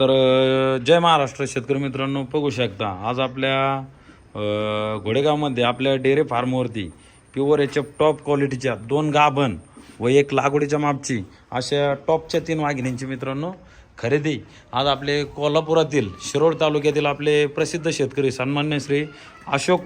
तर जय महाराष्ट्र शेतकरी मित्रांनो बघू शकता आज आपल्या घोडेगावमध्ये आपल्या डेअरी फार्मवरती प्युअर याच्या टॉप क्वालिटीच्या दोन गाभण व एक लागवडीच्या मापची अशा टॉपच्या तीन वाघिणींची मित्रांनो खरेदी. आज आपले कोल्हापुरातील शिरोड तालुक्यातील आपले प्रसिद्ध शेतकरी सन्मान्य श्री अशोक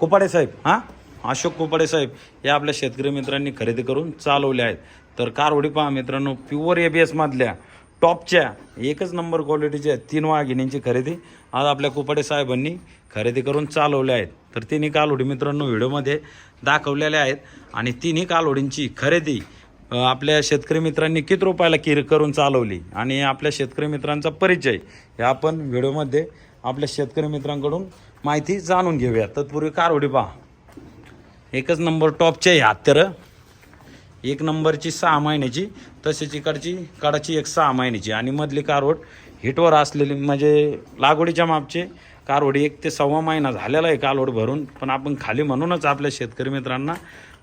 कुपाडे साहेब हां? अशोक कुपाडे साहेब या आपल्या शेतकरी मित्रांनी खरेदी करून चालवले आहेत. तर कारवडी पहा मित्रांनो प्युअर ए बी एसमधल्या टॉपच्या एकच नंबर क्वालिटीच्या तीन वाघिणींची खरेदी. आज आपल्या कुपाडे साहेबांनी खरेदी करून चालवल्या आहेत. तर तिन्ही कालवडी मित्रांनो व्हिडिओमध्ये दाखवलेल्या आहेत. आणि तिन्ही कालवडींची खरेदी आपल्या शेतकरी मित्रांनी किती रुपयाला किर करून चालवली? आणि आपल्या शेतकरी मित्रांचा परिचय हे आपण व्हिडिओमध्ये आपल्या शेतकरी मित्रांकडून माहिती जाणून घेऊया. तत्पूर्वी कारवडी पहा. एकच नंबर टॉपचे आहे हत्यारं. एक नंबरची सहा महिन्याची तसेच इकडची कडाची एक सहा महिन्याची. आणि मधली कारवड हिटवर असलेली म्हणजे लागवडीच्या मापचे कारवडी एक ते सव्वा महिना झालेला आहे कालवड भरून. पण आपण खाली म्हणूनच आपल्या शेतकरी मित्रांना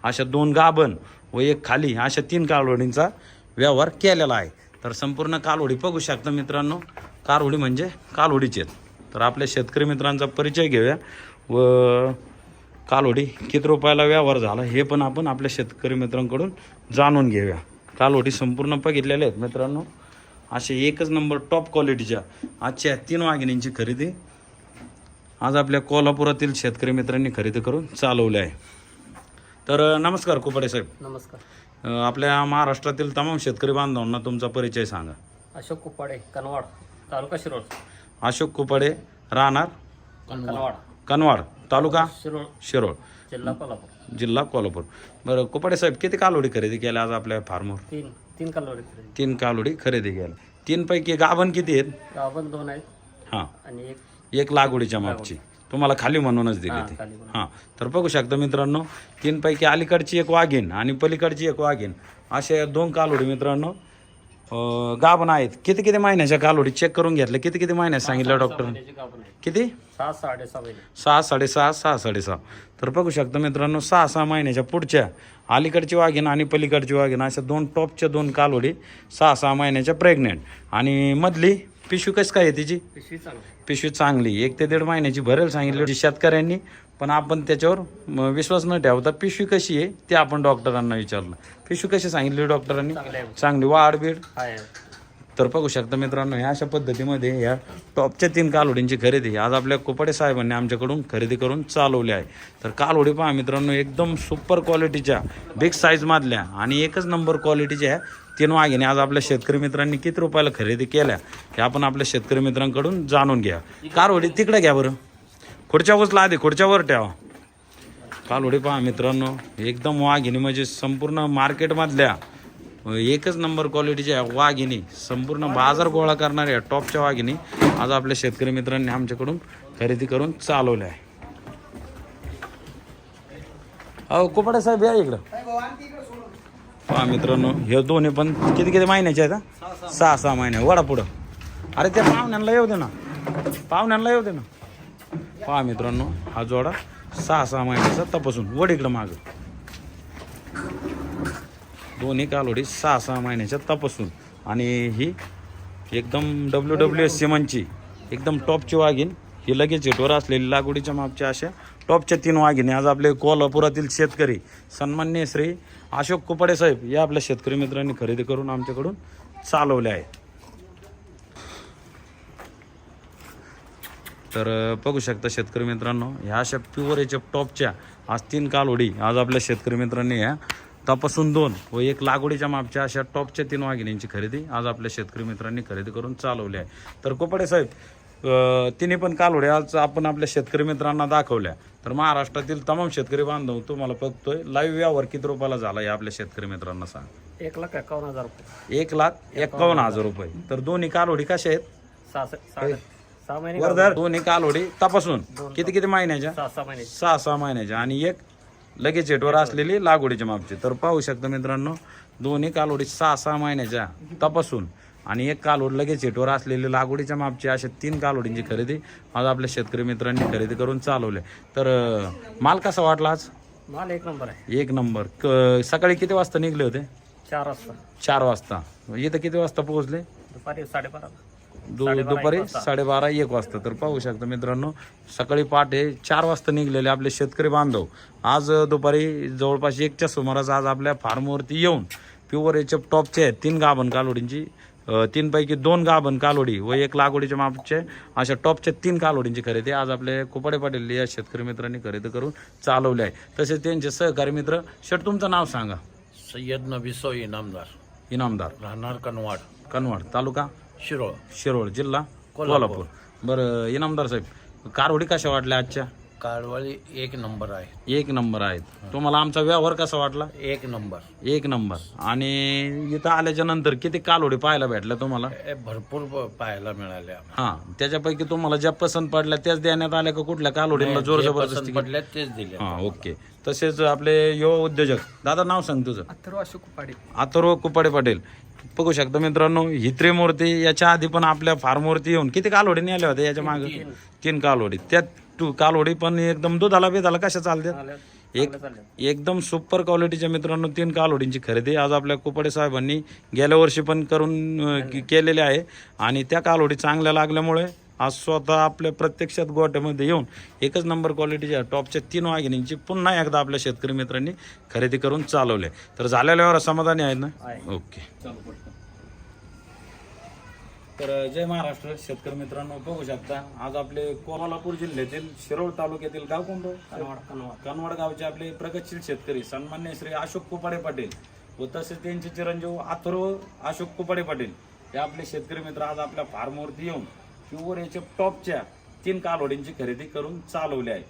अशा दोन गाभण व एक खाली अशा तीन कालवडींचा व्यवहार केलेला आहे. तर संपूर्ण कालवडी बघू शकता मित्रांनो. कारवडी म्हणजे कालवडीचे आहेत तर आपल्या शेतकरी मित्रांचा परिचय घेऊया. व कालवडी किती रुपयाला व्यवहार झाला हे पण आपण आपल्या शेतकरी मित्रांकडून जाणून घेऊया. कालवडी संपूर्ण बघितलेल्या आहेत मित्रांनो. असे एकच नंबर टॉप क्वालिटीच्या आजच्या तीन वाघिणींची खरेदी आज आपल्या कोल्हापुरातील शेतकरी मित्रांनी खरेदी करून चालवले आहे. तर नमस्कार कुपाडे साहेब. नमस्कार. आपल्या महाराष्ट्रातील तमाम शेतकरी बांधवांना तुमचा परिचय सांगा. अशोक कुप्पाडे कनवाड तालुका शिरोळ. अशोक कुपाडे राहणार? कनवाड. कनवाड. तालुका? शिरोळ. शिरोळ. जिल्हा कोल्हापूर. जिल्हा कोल्हापूर. बरं कुपाडे साहेब किती कालोडी खरेदी केल्या आज आपल्या फार्मवर? तीन तीन खरेदी. तीन कालोडी खरेदी केल्या. तीनपैकी गाभण किती आहेत? गाभण दोन आहेत. हां. आणि एक एक लागवडीच्या मागची. तुम्हाला खाली म्हणूनच दिली हा, ती. खाली. हां. तर बघू शकता मित्रांनो तीनपैकी अलीकडची एक वाघीण आणि पलीकडची एक वाघीण. अशा दोन कालोडी मित्रांनो गाभण आहेत. किती किती महिन्याच्या कालोडी चेक करून घेतल्या किती किती महिन्यात सांगितलं डॉक्टर किती? सहा साडेसहा सहा साडेसहा सहा साडेसहा. तर बघू शकता मित्रांनो सहा सहा महिन्याच्या पुढच्या अलीकडची वाघीण आणि पलीकडची वाघीण अशा दोन टॉपच्या दोन कालोडी सहा सहा महिन्याच्या प्रेग्नेंट आणि मधली पिशवी कशी काय आहे तिची? पिशवी चांगली. पिशवी चांगली. एक ते दीड महिन्याची भरेल सांगितली शेतकऱ्यांनी. पण आपण त्याच्यावर विश्वास न ठेवता पिशवी कशी आहे ते आपण डॉक्टरांना विचारलं. पिशवी कशी सांगितली डॉक्टरांनी? चांगली आहे. चांगली वाढ बीड. आहे तर बघू शकता मित्रांनो ह्या अशा पद्धतीमध्ये ह्या टॉपच्या तीन कालवडींची खरेदी आज आपल्या कोपाडे साहेबांनी आमच्याकडून खरेदी करून चालवली आहे तर कालवडी पहा मित्रांनो एकदम सुपर क्वालिटीच्या बिग साईजमधल्या आणि एकच नंबर क्वालिटीच्या तीन वाघिणी. आज आपल्या शेतकरी मित्रांनी किती रुपयाला खरेदी केल्या हे आपण आपल्या शेतकरी मित्रांकडून जाणून घ्या. कारवडी तिकडे घ्या बरं. खुर्च्या उचला आधी खुर्च्यावर ठेवा. कालवडी पहा मित्रांनो एकदम वाघिणी म्हणजे संपूर्ण मार्केटमधल्या एकच नंबर क्वालिटीच्या वाघिणी संपूर्ण बाजार गोळा करणाऱ्या टॉपच्या वाघिणी आज आपल्या शेतकरी मित्रांनी आमच्याकडून खरेदी करून चालवल्या आहे. अहो कुपाडे साहेब या इकडं. पहा मित्रांनो हे दोन्ही पण किती किती महिन्याचे आहेत सहा सहा महिने. वडा पुढं. अरे त्या पाहुण्यांना येऊ दे ना. पाहुण्यांना येऊ दे ना. पहा मित्रांनो हा जोडा सहा सहा महिन्याचा तपासून. वड इकडं मागं. दोन्ही कालोडी सहा सहा महिन्याच्या तपासून. आणि ही एकदम डब्ल्यू डब्ल्यू एस सिमनची एकदम टॉपची वाघीन ही लगेच हिटवर असलेली लागवडीच्या मापच्या अशा टॉपच्या तीन वाघिणी आज आपले कोल्हापुरातील शेतकरी सन्मान्य श्री अशोक कुपाडे साहेब या आपल्या शेतकरी मित्रांनी खरेदी करून आमच्याकडून चालवले आहे तर बघू शकता शेतकरी मित्रांनो ह्या अशा प्युअर याच्या टॉपच्या आज तीन कालोडी आज आपल्या शेतकरी मित्रांनी ह्या तपासून दोन व एक लागवडीच्या मापच्या अशा टॉपच्या तीन वाघिणींची खरेदी आज आपल्या शेतकरी मित्रांनी खरेदी करून चालवली आहे. तर कोपाडे साहेब अ, तिन्ही पण कालोड्या आज आपण आपल्या शेतकरी मित्रांना दाखवल्या. तर महाराष्ट्रातील तमाम शेतकरी बांधव तुम्हाला बघतोय लाईव्ह व्यवहार किती रुपयाला झाला या आपल्या शेतकरी मित्रांना सांग. एक लाख एकावन्न हजार रुपये. एक लाख एकावन्न हजार रुपये. तर दोन्ही कालोडी कशा आहेत? सहा साडे सहा महिने वरदार दोन्ही कालोडी तपासून. किती किती महिन्याच्या? सहा सहा महिने. सहा सहा महिन्याच्या. आणि एक लगेच हेटवर असलेली लागवडीच्या मापची. तर पाहू शकता मित्रांनो दोन्ही कालोडी सहा सहा महिन्याच्या तपासून. आणि एक कालोड लगेच हेटवर असलेली लागवडीच्या मापची. अशा तीन कालोडींची खरेदी आज आपल्या शेतकरी मित्रांनी खरेदी करून चालवले. तर अं, माल कसा वाटला आज? माल एक नंबर आहे. एक नंबर. क सकाळी किती वाजता निघले होते? चार वाजता. चार वाजता. इथं किती वाजता पोहोचले? दुपारी साडेबारा दु दुपारी साडेबारा एक वाजता. तर पाहू शकता मित्रांनो सकाळी पहाटे चार वाजता निघलेले आपले शेतकरी बांधव. आज दुपारी जवळपास एकच्या सुमारास आज आपल्या फार्मवरती येऊन प्युअर याच्या टॉपचे आहेत तीन गाभण कालोडींची. तीनपैकी दोन गाभण कालोडी व एक लागवडीच्या मापचे अशा टॉपच्या तीन कालोडींची खरेदी आज आपले कुपाडे पाटील या शेतकरी मित्रांनी खरेदी करून चालवले आहे. तसेच त्यांचे सहकारी मित्र शेट तुमचं नाव सांगा. सय्यद नबीसो इनामदार. इनामदार. राहणार कनवाड. कनवाड तालुका? शिरोळ. शिरोळ जिल्हा कोल्हापूर. बरं इनामदार साहेब कारवडी कशा वाटल्या आजच्या? काळवळी एक नंबर आहे. एक नंबर आहेत. तुम्हाला आमचा व्यवहार कसा वाटला? एक नंबर. एक नंबर. आणि इथं आल्याच्यानंतर किती कालोडी पाहायला भेटल्या तुम्हाला? हे भरपूर प- पाहायला मिळाले आम्हाला. हा त्याच्यापैकी तुम्हाला ज्या पसंत पडल्या त्याच देण्यात आल्या का कुठल्या कालोडीला जोर जे जबरदस्ती पसंत पडले तेच दिले हा ओके. तसेच आपले युवा उद्योजक दादा नाव सांग तुझं. अथर्व अशोक कुपाडे अथर्व कुपाडे पाटील. बघू शकता मित्रांनो ही त्रिमूर्ती याच्या आधी पण आपल्या फार्मवरती येऊन किती कालोडी नेल्या होत्या याच्या मागे? तीन. कालोडी त्यात टू कालोडी पण एकदम दुधाला बेदाला कशा चालतात एक एकदम सुपर क्वालिटीच्या मित्रांनो तीन कालोडींची खरेदी आज आपल्या कुपाडे साहेबांनी गेल्या वर्षी पण करून केलेली. आहे. आणि त्या कालोडी चांगल्या लागल्यामुळे आज स्वतः आपल्या प्रत्यक्षात गोट्यामध्ये येऊन एकच नंबर क्वालिटीच्या टॉपच्या तीन वाघिणींची पुन्हा एकदा आपल्या शेतकरी मित्रांनी खरेदी करून चालवले. तर झालेल्यावर समाधानी आहेत ना? ओके तर जय महाराष्ट्र शेतकरी मित्रांनो बघू शकता. आज आपले कोल्हापूर जिल्ह्यातील शिरोळ तालुक्यातील गाव कोणतं? कनवाड कनवाड. कनवाड गावचे आपले प्रगतशील शेतकरी सन्मान्य श्री अशोक कुपाडे पाटील व तसेच त्यांचे चिरंजीव अथर्व अशोक कुपाडे पाटील हे आपले शेतकरी मित्र आज आपल्या फार्मवरती येऊन प्युअर याच्या टॉपच्या तीन कालोडींची खरेदी करून चालवली आहे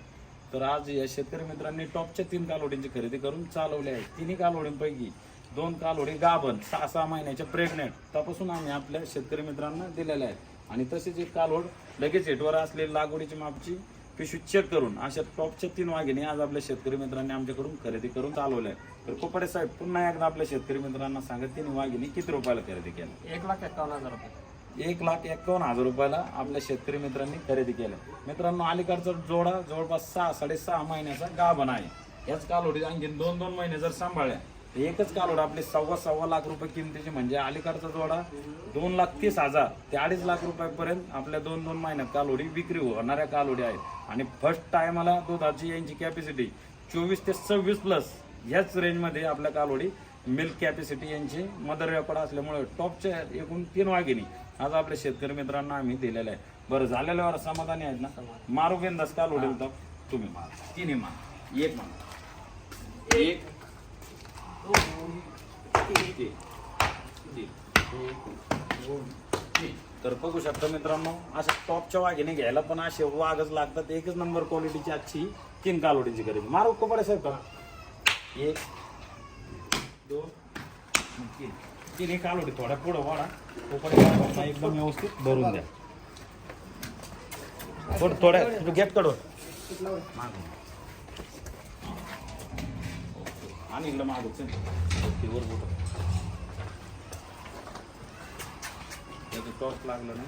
तर आज या शेतकरी मित्रांनी टॉपच्या तीन कालोडींची खरेदी करून चालवली आहे तिन्ही कालोडींपैकी दोन कालोडी गाभण सहा सहा महिन्याच्या प्रेग्नेंट तपासून आम्ही आपल्या शेतकरी मित्रांना दिलेल्या आहेत. आणि तसेच एक कालोड लगेच हेटवर असलेली लागवडीची मापची पिशवी चेक करून अशा टॉपच्या तीन वाघिणी आज आपल्या शेतकरी मित्रांनी आमच्याकडून खरेदी करून चालवल्या आहे तर कोपाडे साहेब पुन्हा एकदा आपल्या शेतकरी मित्रांना सांगा तीन वाघिणी किती रुपयाला खरेदी केल्या? एक लाख एकावन्न हजार रुपये. एक लाख एकावन्न हजार रुपयाला आपल्या शेतकरी मित्रांनी खरेदी केलं. मित्रांनो अलीकडचा जोडा जवळपास सहा साडेसहा महिन्याचा गाभण आहे. याच कालोडी आणखी दोन दोन महिने जर सांभाळल्या तर एकच कालोड आपले सव्वा सव्वा लाख रुपये किमतीची म्हणजे अलीकडचा जोडा दोन लाख तीस हजार ते अडीच लाख रुपयापर्यंत आपल्या दोन दोन महिन्यात कालोडी विक्री होणाऱ्या कालोडी आहेत. आणि फर्स्ट टायमाला दुधाची यांची कॅपॅसिटी चोवीस ते सव्वीस प्लस ह्याच रेंजमध्ये आपल्या कालोडी मिल्क कॅपॅसिटी यांची मदर रेकॉर्ड असल्यामुळे टॉपच्या एकूण तीन वाघिणी आज आपल्या शेतकरी मित्रांना आम्ही दिलेल्या आहे. बरं झालेल्यावर समाधानी आहेत ना? मारू बिंदास काल उडेल तर तुम्ही मार. तिन्ही मार. एक मार. एक तीन. तीन. तीन. तर बघू शकता मित्रांनो अशा टॉपच्या वाघिणी घ्यायला पण असे वाघच लागतात. एकच नंबर क्वालिटीची आजची तीन कालोडीची खरेदी. मारू कोपडे साहेब का? एक दोन आणि तिने काल होते थोडा. पुढं वाढा. तोपर्यंत साहेबांना एकदम व्यवस्थित भरून द्या. थोडं थोड्या गॅप काढून. आणि इकडं मागूच वर बोट. त्याचं टॉस लागलं ना.